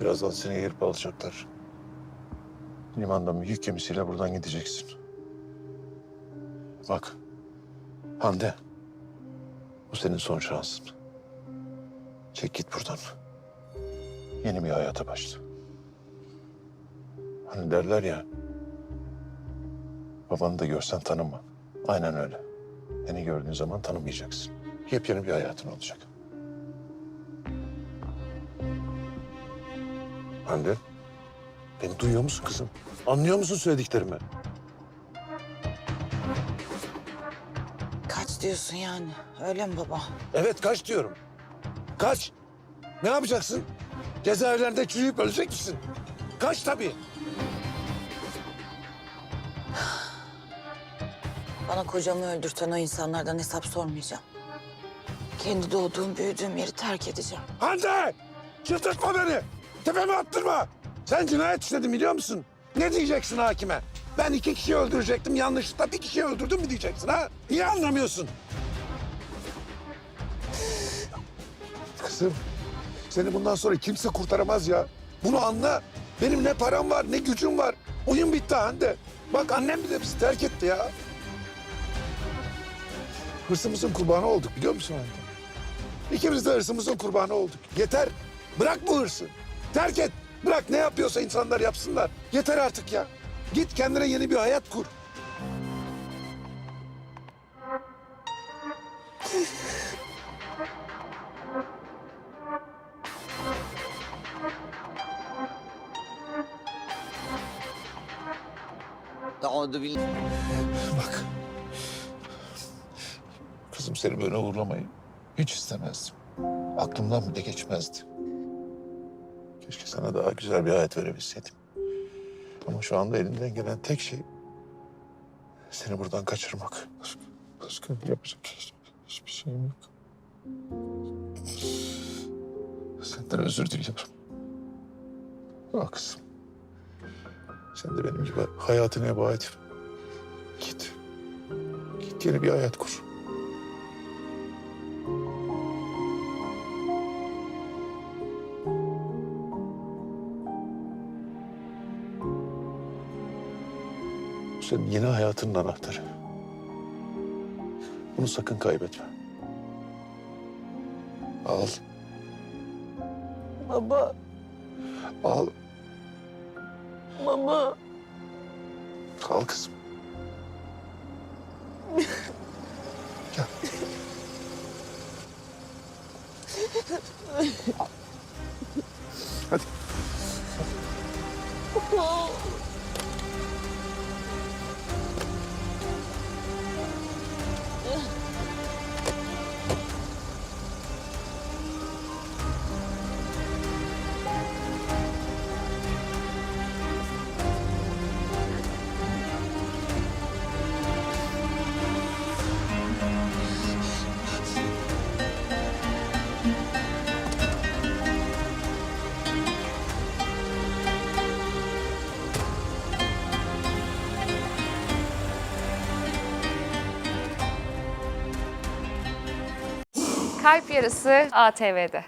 Birazdan seni gelip alacaklar. Limandan bir yük gemisiyle buradan gideceksin. Bak. Hande. Bu senin son şansın. Çek git buradan. Yeni bir hayata başla. Hani derler ya. Babanı da görsen tanıma. Aynen öyle. Beni gördüğün zaman tanımayacaksın. Yepyeni bir hayatın olacak. Hande. Beni duyuyor musun kızım? Anlıyor musun söylediklerimi? Kaç diyorsun yani? Öyle mi baba? Evet kaç diyorum. Kaç. Ne yapacaksın? Cezaevlerinde çürüyüp ölecek misin? Kaç tabii. Bana kocamı öldürten o insanlardan hesap sormayacağım. Kendi doğduğum, büyüdüğüm yeri terk edeceğim. Hande! Çıldırtma beni. Tepeme attırma. Sen cinayet işledin biliyor musun? Ne diyeceksin hakime? Ben iki kişiyi öldürecektim. Yanlışlıkla bir kişiyi öldürdüm mü diyeceksin ha? Niye anlamıyorsun? Kızım, seni bundan sonra kimse kurtaramaz ya. Bunu anla. Benim ne param var ne gücüm var. Oyun bitti Hande. Bak annem bile bizi terk etti ya. Hırsımızın kurbanı olduk biliyor musun Hande? İkimiz de hırsımızın kurbanı olduk. Yeter. Bırak bu hırsı. Terk et. Bırak ne yapıyorsa insanlar yapsınlar. Yeter artık ya. Git kendine yeni bir hayat kur. Doğdu bil. Bak. Kızım seni böyle uğurlamayı hiç istemezdim. Aklımdan bile geçmezdi. Keşke sana daha güzel bir hayat verebilseydim. Ama şu anda elinden gelen tek şey seni buradan kaçırmak. Başka, yapacak hiç- hiçbir şeyim yok. Senden özür diliyorum. Bak kızım. Sen de benim gibi hayatını heba etme. Git. Git yeni bir hayat kur. Bu senin yeni hayatının anahtarı. Bunu sakın kaybetme. Al, Baba, al. baba. Kal kızım. Gel. Hadi. Kalp Yarısı ATV'de.